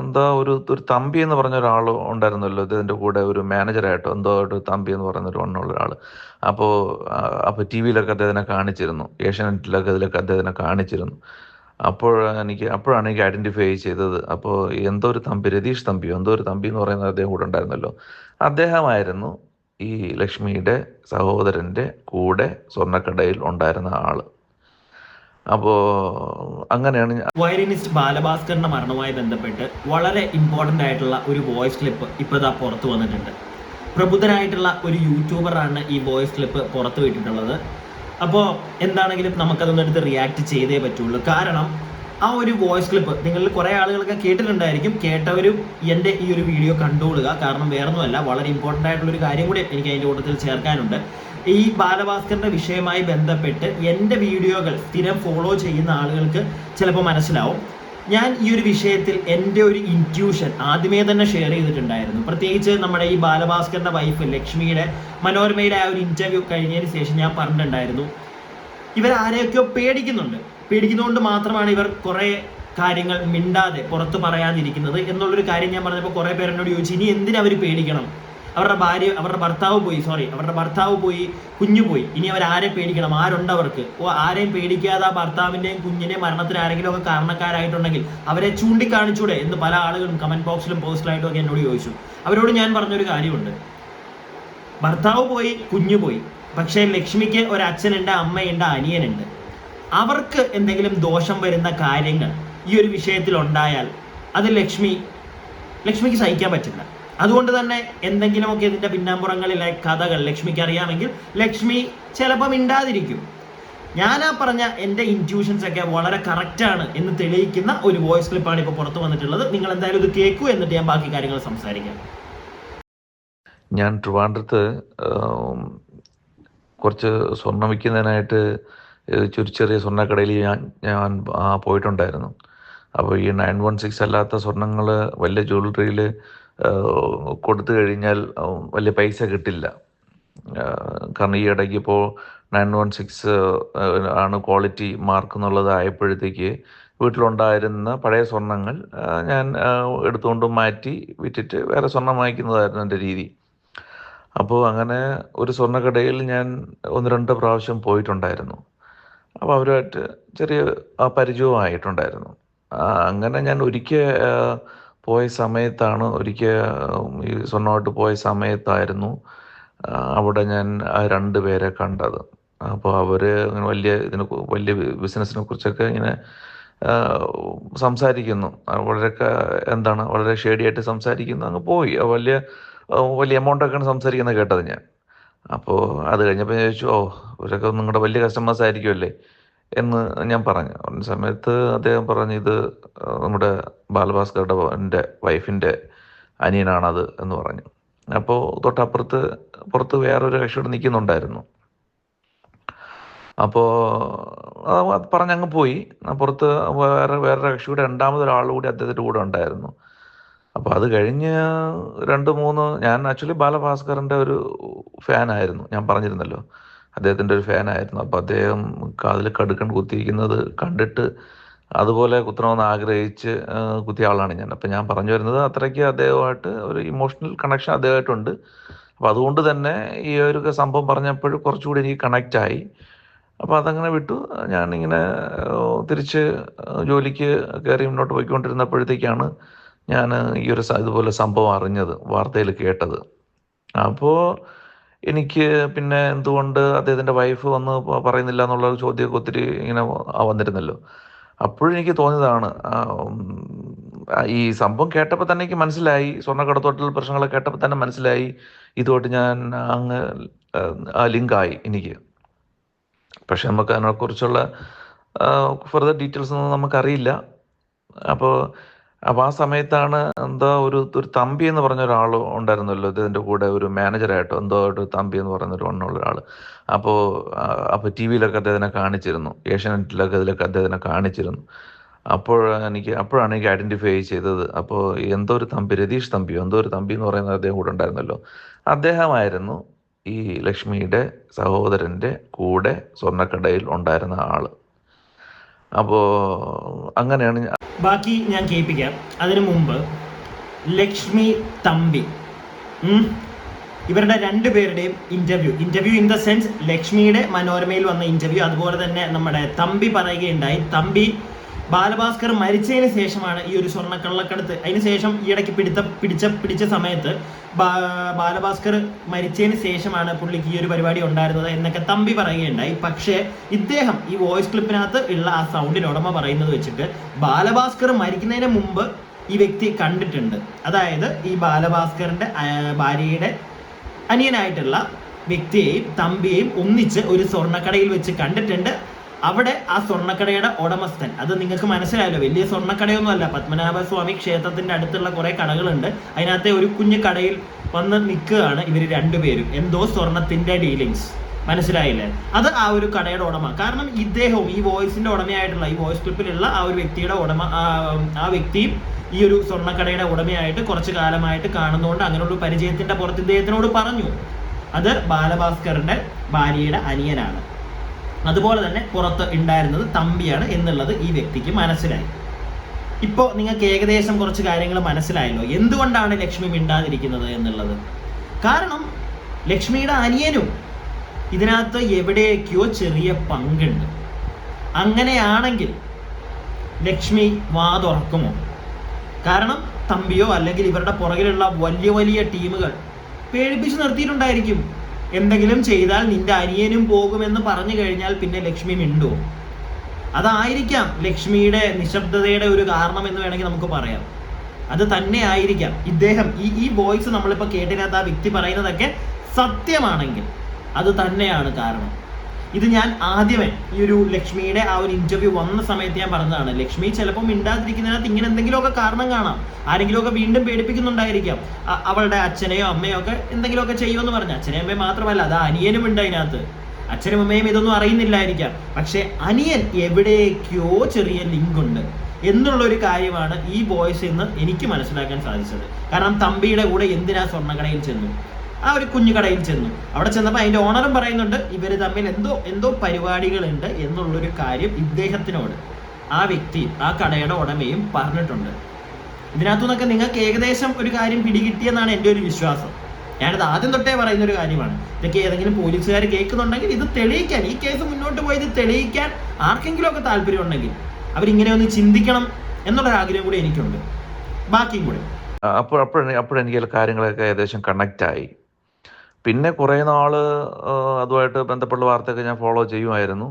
എന്താ ഒരു ഒരു തമ്പി എന്ന് പറഞ്ഞ ഒരാൾ ഉണ്ടായിരുന്നല്ലോ. ഇതിന്റെ കൂടെ ഒരു മാനേജറായിട്ടോ എന്തോ ഒരു തമ്പി എന്ന് പറയുന്ന ഒരു വണ്ണമുള്ള ഒരാൾ. അപ്പോൾ അപ്പോൾ ടി വിയിലൊക്കെ അദ്ദേഹത്തിനെ കാണിച്ചിരുന്നു. ഏഷ്യാനെറ്റിലൊക്കെ ഇതിലൊക്കെ അദ്ദേഹത്തിനെ കാണിച്ചിരുന്നു. അപ്പോൾ എനിക്ക് അപ്പോഴാണ് എനിക്ക് ഐഡന്റിഫൈ ചെയ്തത്. അപ്പോൾ എന്തോ ഒരു തമ്പി രതീഷ് തമ്പിയോ എന്തോ ഒരു തമ്പി എന്ന് പറയുന്ന അദ്ദേഹം കൂടെ ഉണ്ടായിരുന്നല്ലോ. അദ്ദേഹമായിരുന്നു ഈ ലക്ഷ്മിയുടെ സഹോദരന്റെ കൂടെ സ്വർണക്കടയിൽ ഉണ്ടായിരുന്ന ആൾ. അപ്പോൾ അങ്ങനെയാണ് വയലിനിസ്റ്റ് ബാലഭാസ്കറിന്റെ മരണവുമായി ബന്ധപ്പെട്ട് വളരെ ഇമ്പോർട്ടന്റ് ആയിട്ടുള്ള ഒരു വോയിസ് ക്ലിപ്പ് ഇപ്പോഴതാ പുറത്തു വന്നിട്ടുണ്ട്. പ്രബുദ്ധനായിട്ടുള്ള ഒരു യൂട്യൂബറാണ് ഈ വോയിസ് ക്ലിപ്പ് പുറത്തു വിട്ടിട്ടുള്ളത്. അപ്പോ എന്താണെങ്കിലും നമുക്കതൊന്നും എടുത്ത് റിയാക്ട് ചെയ്തേ പറ്റുള്ളൂ. കാരണം ആ ഒരു വോയിസ് ക്ലിപ്പ് നിങ്ങളിൽ കുറേ ആളുകളൊക്കെ കേട്ടിട്ടുണ്ടായിരിക്കും. കേട്ടവരും എന്റെ ഈ ഒരു വീഡിയോ കണ്ടുകൊള്ളുക. കാരണം വേറൊന്നുമല്ല വളരെ ഇമ്പോർട്ടന്റ് ആയിട്ടുള്ള ഒരു കാര്യം കൂടി എനിക്ക് അതിന്റെ കൂട്ടത്തിൽ ചേർക്കാനുണ്ട്. ഈ ബാലഭാസ്കറിന്റെ വിഷയമായി ബന്ധപ്പെട്ട് എന്റെ വീഡിയോകൾ സ്ഥിരം ഫോളോ ചെയ്യുന്ന ആളുകൾക്ക് ചിലപ്പോൾ മനസ്സിലാവും. ഞാൻ ഈ ഒരു വിഷയത്തിൽ എന്റെ ഒരു ഇന്റ്യൂഷൻ ആദ്യമേ തന്നെ ഷെയർ ചെയ്തിട്ടുണ്ടായിരുന്നു. പ്രത്യേകിച്ച് നമ്മുടെ ഈ ബാലഭാസ്കറിന്റെ വൈഫ് ലക്ഷ്മിയുടെ മനോരമയുടെ ആ ഒരു ഇന്റർവ്യൂ കഴിഞ്ഞതിന് ശേഷം ഞാൻ പറഞ്ഞിട്ടുണ്ടായിരുന്നു. ഇവർ ആരെയൊക്കെയോ പേടിക്കുന്നുണ്ട്. പേടിക്കുന്നതുകൊണ്ട് മാത്രമാണ് ഇവർ കുറേ കാര്യങ്ങൾ മിണ്ടാതെ പുറത്ത് പറയാതിരിക്കുന്നത്. എന്നുള്ളൊരു കാര്യം ഞാൻ പറഞ്ഞപ്പോൾ കുറേ പേരെന്നോട് ചോദിച്ചു ഇനി എന്തിനവർ പേടിക്കണം? അവരുടെ ഭാര്യ അവരുടെ ഭർത്താവ് പോയി സോറി അവരുടെ ഭർത്താവ് പോയി കുഞ്ഞു പോയി. ഇനി അവർ ആരെ പേടിക്കണം? ആരുണ്ട് അവർക്ക്? ഓ ആരെയും പേടിക്കാതെ ആ ഭർത്താവിന്റെയും കുഞ്ഞിന്റെയും മരണത്തിന് ആരെങ്കിലും ഒക്കെ കാരണക്കാരായിട്ടുണ്ടെങ്കിൽ അവരെ ചൂണ്ടിക്കാണിച്ചൂടെ എന്ന് പല ആളുകളും കമന്റ് ബോക്സിലും പോസ്റ്റിലായിട്ടും ഒക്കെ എന്നോട് ചോദിച്ചു. അവരോട് ഞാൻ പറഞ്ഞൊരു കാര്യമുണ്ട്. ഭർത്താവ് പോയി കുഞ്ഞു പോയി. പക്ഷേ ലക്ഷ്മിക്ക് ഒരു അച്ഛനുണ്ട് അമ്മയുണ്ട് അനിയനുണ്ട്. അവർക്ക് എന്തെങ്കിലും ദോഷം വരുന്ന കാര്യങ്ങൾ ഈ ഒരു വിഷയത്തിൽ ഉണ്ടായാൽ അത് ലക്ഷ്മി ലക്ഷ്മിക്ക് സഹിക്കാൻ പറ്റില്ല. അതുകൊണ്ട് തന്നെ എന്തെങ്കിലുമൊക്കെ ഇതിന്റെ പിന്നാമ്പുറങ്ങളിലെ കഥകൾ ലക്ഷ്മിക്ക് അറിയാമെങ്കിൽ ലക്ഷ്മി ചിലപ്പോൾ മിണ്ടാതിരിക്കും. ഞാൻ ആ പറഞ്ഞ എന്റെ ഇന്റ്യൂഷൻസ് ഒക്കെ വളരെ കറക്റ്റ് ആണ് എന്ന് തെളിയിക്കുന്ന ഒരു വോയിസ് ക്ലിപ്പാണ് ഇപ്പോൾ പുറത്തു വന്നിട്ടുള്ളത്. നിങ്ങൾ എന്തായാലും ഇത് കേൾക്കൂ എന്നിട്ട് ഞാൻ ബാക്കി കാര്യങ്ങൾ സംസാരിക്കാം. ഞാൻ ട്രിവാൻഡ്രത്ത് കുറച്ച് സ്വർണം വിൽക്കുന്നതിനായിട്ട് ഒരു ചെറിയ സ്വർണക്കടയിൽ ഞാൻ ഞാൻ പോയിട്ടുണ്ടായിരുന്നു. അപ്പോൾ ഈ നയൻ വൺ സിക്സ് അല്ലാത്ത സ്വർണങ്ങൾ വലിയ ജ്വല്ലറിയിൽ കൊടുത്തു കഴിഞ്ഞാൽ വലിയ പൈസ കിട്ടില്ല. കാരണം ഈ ഇടയ്ക്ക് ഇപ്പോൾ നയൻ വൺ സിക്സ് ആണ് ക്വാളിറ്റി മാർക്ക് എന്നുള്ളത് ആയപ്പോഴത്തേക്ക് വീട്ടിലുണ്ടായിരുന്ന പഴയ സ്വർണങ്ങൾ ഞാൻ എടുത്തുകൊണ്ട് മാറ്റി വിറ്റിട്ട് വേറെ സ്വർണം വാങ്ങിക്കുന്നതായിരുന്നു എന്റെ രീതി. അപ്പോൾ അങ്ങനെ ഒരു സ്വർണക്കടയിൽ ഞാൻ ഒന്ന് രണ്ട് പ്രാവശ്യം പോയിട്ടുണ്ടായിരുന്നു. അപ്പോൾ അവരുമായിട്ട് ചെറിയ പരിചയവും ആയിട്ടുണ്ടായിരുന്നു അങ്ങനെ ഞാൻ ഒരിക്കൽ പോയ സമയത്താണ് ഒരിക്കൽ ഈ സ്വർണമായിട്ട് പോയ സമയത്തായിരുന്നു അവിടെ ഞാൻ ആ രണ്ട് പേരെ കണ്ടത്. അപ്പോൾ അവർ ഇങ്ങനെ വലിയ ഇതിനെ വലിയ ബിസിനസ്സിനെ കുറിച്ചൊക്കെ ഇങ്ങനെ സംസാരിക്കുന്നു. വളരെ എന്താണ് വളരെ ഷേഡിയായിട്ട് സംസാരിക്കുന്നു. അങ്ങ് പോയി. വലിയ വലിയ എമൗണ്ടൊക്കെയാണ് സംസാരിക്കുന്നത് കേട്ടത് ഞാൻ. അപ്പോൾ അത് കഴിഞ്ഞപ്പോൾ ചോദിച്ചു ഓ ഇവരൊക്കെ നിങ്ങളുടെ വലിയ കസ്റ്റമേഴ്സ് ആയിരിക്കുമല്ലേ എന്ന് ഞാൻ പറഞ്ഞു. ഒരു സമയത്ത് അദ്ദേഹം പറഞ്ഞു ഇത് നമ്മുടെ ബാലഭാസ്കറുടെ എന്റെ വൈഫിന്റെ അനിയനാണത് എന്ന് പറഞ്ഞു. അപ്പോൾ തൊട്ടപ്പുറത്ത് പുറത്ത് വേറൊരു കക്ഷിയോട് നിൽക്കുന്നുണ്ടായിരുന്നു. അപ്പോൾ അത് പറഞ്ഞങ്ങ് പോയി. പുറത്ത് വേറെ വേറൊരു കക്ഷിയുടെ രണ്ടാമതൊരാൾ കൂടി അദ്ദേഹത്തിന്റെ കൂടെ ഉണ്ടായിരുന്നു. അപ്പോൾ അത് കഴിഞ്ഞ് രണ്ട് മൂന്ന് ഞാൻ ആക്ച്വലി ബാലഭാസ്കറിന്റെ ഒരു ഫാനായിരുന്നു. ഞാൻ പറഞ്ഞിരുന്നല്ലോ. അദ്ദേഹത്തിന്റെ ഒരു ഫാനായിരുന്നു. അപ്പോൾ അദ്ദേഹം കാതിൽ കടുക്കൻ കുത്തിയിരിക്കുന്നത് കണ്ടിട്ട് അതുപോലെ കുത്തണമെന്ന് ആഗ്രഹിച്ച് കുത്തിയ ആളാണ് ഞാൻ. അപ്പം ഞാൻ പറഞ്ഞു വരുന്നത് അത്രയ്ക്ക് അദ്ദേഹമായിട്ട് ഒരു ഇമോഷണൽ കണക്ഷൻ അദ്ദേഹമായിട്ടുണ്ട്. അപ്പം അതുകൊണ്ട് തന്നെ ഈ ഒരു സംഭവം പറഞ്ഞപ്പോൾ കുറച്ചുകൂടി എനിക്ക് കണക്റ്റായി അപ്പോൾ അതങ്ങനെ വിട്ടു. ഞാൻ ഇങ്ങനെ തിരിച്ച് ജോലിക്ക് കയറി മുന്നോട്ട് പോയിക്കൊണ്ടിരുന്നപ്പോഴത്തേക്കാണ് ഞാൻ ഈ ഒരു ഇതുപോലെ സംഭവം അറിഞ്ഞത് വാർത്തയിൽ കേട്ടത്. അപ്പോൾ എനിക്ക് പിന്നെ എന്തുകൊണ്ട് അദ്ദേഹത്തിന്റെ വൈഫ് വന്ന് പറയുന്നില്ല എന്നുള്ള ചോദ്യമൊക്കെ ഒത്തിരി ഇങ്ങനെ വന്നിരുന്നല്ലോ. അപ്പോഴെനിക്ക് തോന്നിയതാണ് ഈ സംഭവം കേട്ടപ്പോൾ തന്നെ എനിക്ക് മനസ്സിലായി സ്വർണക്കടത്തോട്ടിൽ പ്രശ്നങ്ങൾ കേട്ടപ്പോൾ തന്നെ മനസ്സിലായി ഇതുമായിട്ട് ഞാൻ അങ്ങ് ലിങ്കായി എനിക്ക്. പക്ഷെ നമുക്ക് അതിനെക്കുറിച്ചുള്ള ഫർദർ ഡീറ്റെയിൽസ് ഒന്നും നമുക്കറിയില്ല. അപ്പോൾ അപ്പോൾ ആ സമയത്താണ് എന്താ ഒരു ഒരു തമ്പി എന്ന് പറഞ്ഞ ഒരാൾ ഉണ്ടായിരുന്നല്ലോ. ഇതിന്റെ കൂടെ ഒരു മാനേജറായിട്ടോ എന്തോ ഒരു തമ്പി എന്ന് പറയുന്ന ഒരു വണ്ണമുള്ള ഒരാൾ അപ്പോൾ അപ്പോൾ ടി വിയിലൊക്കെ അദ്ദേഹത്തിനെ കാണിച്ചിരുന്നു. ഏഷ്യാനെറ്റിലൊക്കെ ഇതിലൊക്കെ അദ്ദേഹത്തിനെ കാണിച്ചിരുന്നു. അപ്പോൾ എനിക്ക് അപ്പോഴാണ് എനിക്ക് ഐഡന്റിഫൈ ചെയ്തത്. അപ്പോൾ എന്തോ ഒരു തമ്പി രതീഷ് തമ്പി എന്തോ ഒരു തമ്പി എന്ന് പറയുന്ന അദ്ദേഹം കൂടെ ഉണ്ടായിരുന്നല്ലോ. അദ്ദേഹമായിരുന്നു ഈ ലക്ഷ്മിയുടെ സഹോദരന്റെ കൂടെ സ്വർണക്കടയിൽ ഉണ്ടായിരുന്ന ആൾ അപ്പോൾ അങ്ങനെയാണ് ബാക്കി ഞാൻ കേൾപ്പിക്കാം. അതിനു മുമ്പ് ലക്ഷ്മി തമ്പി. ഇവരുടെ രണ്ടുപേരുടെയും interview interview in the sense ലക്ഷ്മിയുടെ മനോരമയിൽ വന്ന ഇന്റർവ്യൂ അതുപോലെ തന്നെ നമ്മുടെ തമ്പി പറയുകയുണ്ടായി. തമ്പി ബാലഭാസ്കർ മരിച്ചതിന് ശേഷമാണ് ഈ ഒരു സ്വർണക്കള്ളക്കടത്ത്. അതിന് ശേഷം ഇടയ്ക്ക് പിടിച്ച പിടിച്ച പിടിച്ച സമയത്ത് ബാലഭാസ്കർ മരിച്ചതിന് ശേഷമാണ് പുള്ളിക്ക് ഈ ഒരു പരിപാടി ഉണ്ടായിരുന്നത് എന്നൊക്കെ തമ്പി പറയുകയുണ്ടായി. പക്ഷേ ഇദ്ദേഹം ഈ വോയിസ് ക്ലിപ്പിനകത്ത് ഉള്ള ആ സൗണ്ടിന് ഉടമ പറയുന്നത് വെച്ചിട്ട് ബാലഭാസ്കർ മരിക്കുന്നതിന് മുമ്പ് ഈ വ്യക്തി കണ്ടിട്ടുണ്ട്. അതായത് ഈ ബാലഭാസ്കറിന്റെ ഭാര്യയുടെ അനിയനായിട്ടുള്ള വ്യക്തിയെയും തമ്പിയെയും ഒന്നിച്ച് ഒരു സ്വർണക്കടയിൽ വെച്ച് കണ്ടിട്ടുണ്ട്. അവിടെ ആ സ്വർണക്കടയുടെ ഉടമസ്ഥൻ. അത് നിങ്ങൾക്ക് മനസ്സിലായല്ലോ വലിയ സ്വർണക്കടയൊന്നും അല്ല പത്മനാഭസ്വാമി ക്ഷേത്രത്തിന്റെ അടുത്തുള്ള കുറെ കടകളുണ്ട്. അതിനകത്തെ ഒരു കുഞ്ഞു കടയിൽ വന്ന് നിൽക്കുകയാണ് ഇവർ രണ്ടുപേരും. എന്തോ സ്വർണത്തിന്റെ ഡീലിങ്സ്. മനസ്സിലായില്ലേ? അത് ആ ഒരു കടയുടെ ഉടമ. കാരണം ഇദ്ദേഹവും ഈ വോയിസിന്റെ ഉടമയായിട്ടുള്ള ഈ വോയിസ് ക്ലിപ്പിലുള്ള ആ ഒരു വ്യക്തിയുടെ ഉടമ ആ- വ്യക്തിയും ഈ ഒരു സ്വർണക്കടയുടെ ഉടമയായിട്ട് കുറച്ച് കാലമായിട്ട് കാണുന്നതുകൊണ്ട് അങ്ങനെയുള്ള ഒരു പരിചയത്തിന്റെ പുറത്ത് ഇദ്ദേഹത്തിനോട് പറഞ്ഞു. അത് ബാലഭാസ്കറിന്റെ ഭാര്യയുടെ അനിയനാണ്. അതുപോലെ തന്നെ പുറത്ത് ഉണ്ടായിരുന്നത് തമ്പിയാണ് എന്നുള്ളത് ഈ വ്യക്തിക്ക് മനസ്സിലായി. ഇപ്പോൾ നിങ്ങൾക്ക് ഏകദേശം കുറച്ച് കാര്യങ്ങൾ മനസ്സിലായല്ലോ. എന്തുകൊണ്ടാണ് ലക്ഷ്മി മിണ്ടാതിരിക്കുന്നത് എന്നുള്ളത്? കാരണം ലക്ഷ്മിയുടെ അനിയനും ഇതിനകത്ത് എവിടെയൊക്കെയോ ചെറിയ പങ്കുണ്ട്. അങ്ങനെയാണെങ്കിൽ ലക്ഷ്മി വാതുറക്കുമോ? കാരണം തമ്പിയോ അല്ലെങ്കിൽ ഇവരുടെ പുറകിലുള്ള വലിയ വലിയ ടീമുകൾ പേടിപ്പിച്ച് നിർത്തിയിട്ടുണ്ടായിരിക്കും. എന്തെങ്കിലും ചെയ്താൽ നിന്റെ അനിയനും പോകുമെന്ന് പറഞ്ഞു കഴിഞ്ഞാൽ പിന്നെ ലക്ഷ്മി മിണ്ടുവോ അതായിരിക്കാം ലക്ഷ്മിയുടെ നിശബ്ദതയുടെ ഒരു കാരണം എന്ന് വേണമെങ്കിൽ നമുക്ക് പറയാം. അത് തന്നെ ആയിരിക്കാം. ഇദ്ദേഹം ഈ ഈ വോയിസ് നമ്മളിപ്പോൾ കേട്ടിനകത്ത് ആ വ്യക്തി പറയുന്നതൊക്കെ സത്യമാണെങ്കിൽ അത് തന്നെയാണ് കാരണം. ഇത് ഞാൻ ആദ്യമേ ഈ ഒരു ലക്ഷ്മിയുടെ ആ ഒരു ഇന്റർവ്യൂ വന്ന സമയത്ത് ഞാൻ പറഞ്ഞതാണ്. ലക്ഷ്മി ചിലപ്പോൾ മിണ്ടാതിരിക്കുന്നതിനകത്ത് ഇങ്ങനെ എന്തെങ്കിലുമൊക്കെ കാരണം കാണാം. ആരെങ്കിലുമൊക്കെ വീണ്ടും പേടിപ്പിക്കുന്നുണ്ടായിരിക്കാം. അവളുടെ അച്ഛനെയോ അമ്മയോ ഒക്കെ എന്തെങ്കിലുമൊക്കെ ചെയ്യുമെന്ന് പറഞ്ഞു. അച്ഛനെയും അമ്മയും മാത്രമല്ല അത് അനിയനും ഉണ്ട് അതിനകത്ത്. അച്ഛനും അമ്മയും ഇതൊന്നും അറിയുന്നില്ലായിരിക്കാം. പക്ഷെ അനിയൻ എവിടേക്കോ ചെറിയ ലിങ്ക് ഉണ്ട്. എന്നുള്ള ഒരു കാര്യമാണ് ഈ ബോയ്സ് എന്ന് എനിക്ക് മനസ്സിലാക്കാൻ സാധിച്ചത്. കാരണം തമ്പിയുടെ കൂടെ എന്തിനാ സ്വർണക്കടയിൽ ചെന്നു? ആ ഒരു കുഞ്ഞു കടയിൽ ചെന്നു. അവിടെ ചെന്നപ്പോൾ അതിന്റെ ഓണറും പറയുന്നുണ്ട് ഇവർ തമ്മിൽ എന്തോ എന്തോ പരിപാടികളുണ്ട് എന്നുള്ളൊരു കാര്യം ഇദ്ദേഹത്തിനോട് ആ വ്യക്തി ആ കടയുടെ ഉടമയും പറഞ്ഞിട്ടുണ്ട്. ഇതിനകത്തു നിന്നൊക്കെ നിങ്ങൾക്ക് ഏകദേശം ഒരു കാര്യം പിടികിട്ടിയെന്നാണ് എന്റെ ഒരു വിശ്വാസം. ഞാനത് ആദ്യം തൊട്ടേ പറയുന്ന ഒരു കാര്യമാണ്. ഇതൊക്കെ ഏതെങ്കിലും പോലീസുകാർ കേൾക്കുന്നുണ്ടെങ്കിൽ ഇത് തെളിയിക്കാൻ ഈ കേസ് മുന്നോട്ട് പോയി ഇത് തെളിയിക്കാൻ ആർക്കെങ്കിലും ഒക്കെ താല്പര്യം ഉണ്ടെങ്കിൽ അവരിങ്ങനെ ഒന്ന് ചിന്തിക്കണം എന്നുള്ളൊരു ആഗ്രഹം കൂടി എനിക്കുണ്ട്. ബാക്കിയും കൂടെ. അപ്പോൾ അപ്പോഴ അപ്പോഴെനിക്ക് കാര്യങ്ങളൊക്കെ ഏകദേശം കണക്റ്റ് ആയി. പിന്നെ കുറേ നാൾ അതുമായിട്ട് ബന്ധപ്പെട്ട വാർത്തയൊക്കെ ഞാൻ ഫോളോ ചെയ്യുമായിരുന്നു.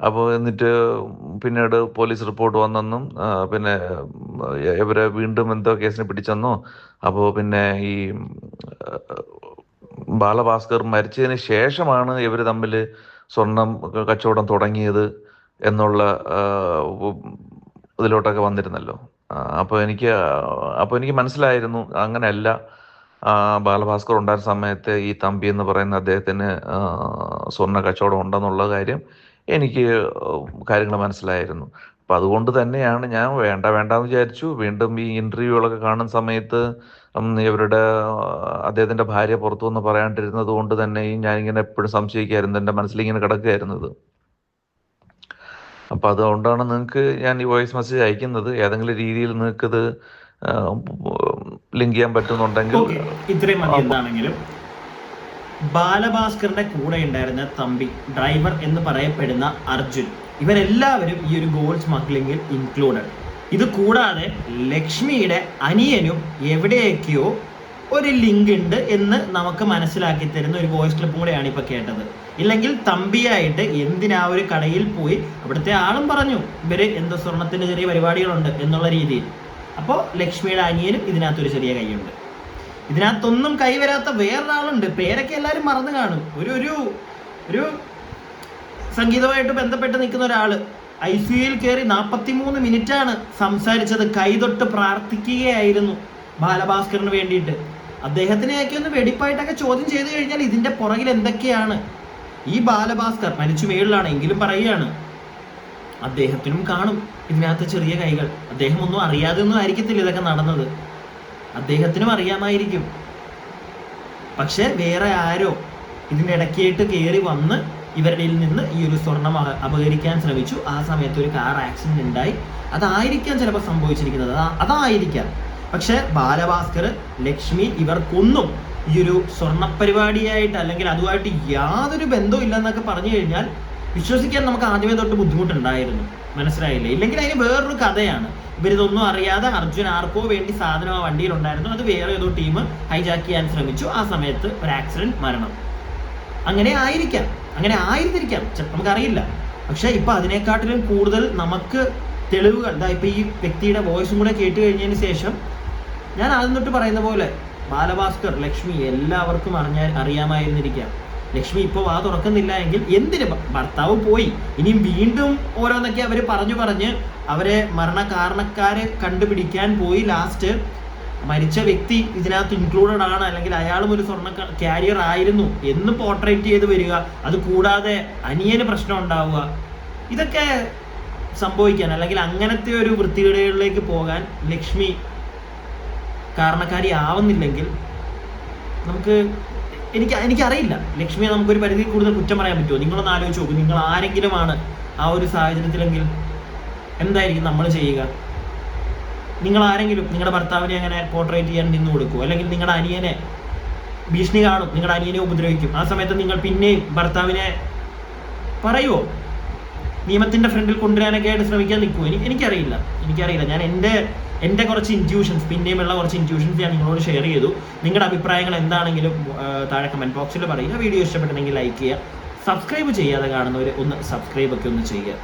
അപ്പോൾ എന്നിട്ട് പിന്നീട് പോലീസ് റിപ്പോർട്ട് വന്നെന്നും പിന്നെ ഇവരെ വീണ്ടും എന്തോ കേസിന് പിടിച്ചെന്നോ അപ്പോൾ പിന്നെ ഈ ബാലഭാസ്കർ മരിച്ചതിന് ശേഷമാണ് ഇവർ തമ്മിൽ സ്വർണം കച്ചവടം തുടങ്ങിയത് എന്നുള്ള ഇതിലോട്ടൊക്കെ വന്നിരുന്നല്ലോ. അപ്പോൾ എനിക്ക് അപ്പോൾ എനിക്ക് മനസ്സിലായിരുന്നു അങ്ങനെയല്ല ബാലഭാസ്കർ ഉണ്ടായിരുന്ന സമയത്ത് ഈ തമ്പി എന്ന് പറയുന്ന അദ്ദേഹത്തിന് സ്വർണ കച്ചവടം ഉണ്ടെന്നുള്ള കാര്യം എനിക്ക് കാര്യങ്ങൾ മനസ്സിലായിരുന്നു. അപ്പം അതുകൊണ്ട് തന്നെയാണ് ഞാൻ വേണ്ട വേണ്ടെന്ന് വിചാരിച്ചു. വീണ്ടും ഈ ഇന്റർവ്യൂകളൊക്കെ കാണുന്ന സമയത്ത് ഇവരുടെ അദ്ദേഹത്തിന്റെ ഭാര്യ പുറത്തു വന്ന് പറയാണ്ടിരുന്നത് കൊണ്ട് തന്നെയും ഞാനിങ്ങനെ എപ്പോഴും സംശയിക്കായിരുന്നു. എന്റെ മനസ്സിലിങ്ങനെ കിടക്കുകയായിരുന്നത് അപ്പം അതുകൊണ്ടാണ് നിങ്ങൾക്ക് ഞാൻ ഈ വോയിസ് മെസ്സേജ് അയക്കുന്നത്. ഏതെങ്കിലും രീതിയിൽ നിങ്ങൾക്ക് ഇത് ലിങ്ക് ചെയ്യാൻ പറ്റുന്നുണ്ടെങ്കിൽ ഇത്രയും മതി എന്താണെങ്കിലും. ബാലഭാസ്കറിന്റെ കൂടെ ഉണ്ടായിരുന്ന തമ്പി ഡ്രൈവർ എന്ന് പറയപ്പെടുന്ന അർജുൻ ഇവരെല്ലാവരും ഈ ഒരു ഗോൾ സ്മഗ്ലിംഗിൽ ഇൻക്ലൂഡഡ് ഇത് കൂടാതെ ലക്ഷ്മിയുടെ അനിയനും എവിടെയൊക്കെയോ ഒരു ലിങ്ക് ഉണ്ട് എന്ന് നമുക്ക് മനസ്സിലാക്കി തരുന്ന ഒരു വോയിസ് ക്ലിപ്പ് കൂടെയാണ് ഇപ്പൊ കേട്ടത്. ഇല്ലെങ്കിൽ തമ്പിയായിട്ട് എന്തിനാ ഒരു കടയിൽ പോയി അവിടുത്തെ ആളും പറഞ്ഞു ഇവർ എന്തോ സ്വർണത്തിന്റെ ചെറിയ പരിപാടികളുണ്ട് എന്നുള്ള രീതിയിൽ. അപ്പോൾ ലക്ഷ്മിയുടെ അനിയനും ഇതിനകത്തൊരു ചെറിയ കൈയുണ്ട്. ഇതിനകത്തൊന്നും കൈ വരാത്ത വേറൊരാളുണ്ട്. പേരൊക്കെ എല്ലാവരും മറന്നു കാണും. ഒരു ഒരു ഒരു സംഗീതമായിട്ട് ബന്ധപ്പെട്ട് നിൽക്കുന്ന ഒരാൾ ഐ സി യുയിൽ കയറി നാൽപ്പത്തിമൂന്ന് മിനിറ്റാണ് സംസാരിച്ചത്. കൈതൊട്ട് പ്രാർത്ഥിക്കുകയായിരുന്നു ബാലഭാസ്കറിന് വേണ്ടിയിട്ട്. അദ്ദേഹത്തിനെയൊക്കെ ഒന്ന് വെടിപ്പായിട്ടൊക്കെ ചോദ്യം ചെയ്തു കഴിഞ്ഞാൽ ഇതിന്റെ പുറകിൽ എന്തൊക്കെയാണ്? ഈ ബാലഭാസ്കർ മരിച്ചു മേളിലാണ് എങ്കിലും പറയുകയാണ്. അദ്ദേഹത്തിനും കാണും. ഇതിനകത്ത് ചെറിയ കൈകൾ. അദ്ദേഹം ഒന്നും അറിയാതെ ഒന്നും ആയിരിക്കത്തില്ല ഇതൊക്കെ നടന്നത്. അദ്ദേഹത്തിനും അറിയാമായിരിക്കും. പക്ഷെ വേറെ ആരോ ഇതിന്റെ ഇടയ്ക്കായിട്ട് കയറി വന്ന് ഇവരുടെ നിന്ന് ഈ ഒരു സ്വർണം അപഹരിക്കാൻ ശ്രമിച്ചു. ആ സമയത്ത് ഒരു കാർ ആക്സിഡന്റ് ഉണ്ടായി. അതായിരിക്കാം ചിലപ്പോൾ സംഭവിച്ചിരിക്കുന്നത്. അതാ- അതായിരിക്കാം. പക്ഷെ ബാലഭാസ്കർ ലക്ഷ്മി ഇവർക്കൊന്നും ഈ ഒരു സ്വർണ പരിപാടിയായിട്ട് അല്ലെങ്കിൽ അതുമായിട്ട് യാതൊരു ബന്ധവും ഇല്ലെന്നൊക്കെ പറഞ്ഞു കഴിഞ്ഞാൽ വിശ്വസിക്കാൻ നമുക്ക് ആദ്യമേ തൊട്ട് ബുദ്ധിമുട്ടുണ്ടായിരുന്നു. മനസ്സിലായില്ലേ? ഇല്ലെങ്കിൽ അതിന് വേറൊരു കഥയാണ്. ഇവരിതൊന്നും അറിയാതെ അർജുൻ ആർക്കോ വേണ്ടി സാധനം ആ വണ്ടിയിലുണ്ടായിരുന്നു. അത് വേറെ ഏതോ ടീം ഹൈജാക്ക് ചെയ്യാൻ ശ്രമിച്ചു. ആ സമയത്ത് ഒരു ആക്സിഡന്റ് മരണം. അങ്ങനെ ആയിരിക്കാം. അങ്ങനെ ആയിരുന്നിരിക്കാം. നമുക്കറിയില്ല. പക്ഷെ ഇപ്പൊ അതിനെക്കാട്ടിലും കൂടുതൽ നമുക്ക് തെളിവുകൾ ഇതാ ഇപ്പൊ ഈ വ്യക്തിയുടെ വോയിസും കൂടെ കേട്ട് കഴിഞ്ഞതിന് ശേഷം ഞാൻ ആദ്യം തൊട്ട് പറയുന്ന പോലെ ബാലഭാസ്കർ ലക്ഷ്മി എല്ലാവർക്കും അറിഞ്ഞ അറിയാമായിരുന്നിരിക്കാം. ലക്ഷ്മി ഇപ്പോൾ വാ തുറക്കുന്നില്ല എങ്കിൽ എന്തിന് ഭർത്താവ് പോയി. ഇനിയും വീണ്ടും ഓരോന്നൊക്കെ അവർ പറഞ്ഞു പറഞ്ഞ് അവരെ മരണകാരണക്കാരെ കണ്ടുപിടിക്കാൻ പോയി ലാസ്റ്റ് മരിച്ച വ്യക്തി ഇതിനകത്ത് ഇൻക്ലൂഡഡ് ആണ്. അല്ലെങ്കിൽ അയാളും ഒരു സ്വർണ കാരിയർ ആയിരുന്നു എന്ന് പോർട്രേറ്റ് ചെയ്ത് വരിക. അത് കൂടാതെ അനിയന് പ്രശ്നം ഉണ്ടാവുക. ഇതൊക്കെ സംഭവിക്കാൻ അല്ലെങ്കിൽ അങ്ങനത്തെ ഒരു വൃത്തികേടുകളിലേക്ക് പോകാൻ ലക്ഷ്മി കാരണക്കാരി ആവുന്നില്ലെങ്കിൽ നമുക്ക് എനിക്ക് എനിക്കറിയില്ല. ലക്ഷ്മിയെ നമുക്കൊരു പരിധി കൂടുതൽ കുറ്റം പറയാൻ പറ്റുമോ? നിങ്ങളൊന്ന് ആലോചിച്ച് നോക്കും. നിങ്ങൾ ആരെങ്കിലുമാണ് ആ ഒരു സാഹചര്യത്തിലെങ്കിൽ എന്തായിരിക്കും നമ്മൾ ചെയ്യുക? നിങ്ങൾ ആരെങ്കിലും നിങ്ങളുടെ ഭർത്താവിനെ അങ്ങനെ പോർട്രേറ്റ് ചെയ്യാൻ നിന്ന് കൊടുക്കുമോ അല്ലെങ്കിൽ നിങ്ങളുടെ അനിയനെ ഭീഷണി കാണും നിങ്ങളുടെ അനിയനെ ഉപദ്രവിക്കും. ആ സമയത്ത് നിങ്ങൾ പിന്നെയും ഭർത്താവിനെ പറയുമോ നിയമത്തിന്റെ ഫ്രണ്ടിൽ കൊണ്ടുവരാനൊക്കെ ആയിട്ട് ശ്രമിക്കാൻ നിൽക്കുമോ എനിക്ക് എനിക്കറിയില്ല. എനിക്കറിയില്ല. ഞാൻ എന്റെ എന്റെ കുറച്ച് ഇന്റ്യൂഷൻസ് പിന്നെയുമുള്ള കുറച്ച് ഇന്റ്യൂഷൻസ് ഞാൻ നിങ്ങളോട് ഷെയർ ചെയ്തു. നിങ്ങളുടെ അഭിപ്രായങ്ങൾ എന്താണെങ്കിലും താഴെ കമന്റ് ബോക്സിൽ പറയുക. വീഡിയോ ഇഷ്ടപ്പെട്ടെങ്കിൽ ലൈക്ക് ചെയ്യുക. സബ്സ്ക്രൈബ് ചെയ്യാതെ കാണുന്നവർ ഒന്ന് സബ്സ്ക്രൈബ് ഒക്കെ ഒന്ന് ചെയ്യുക.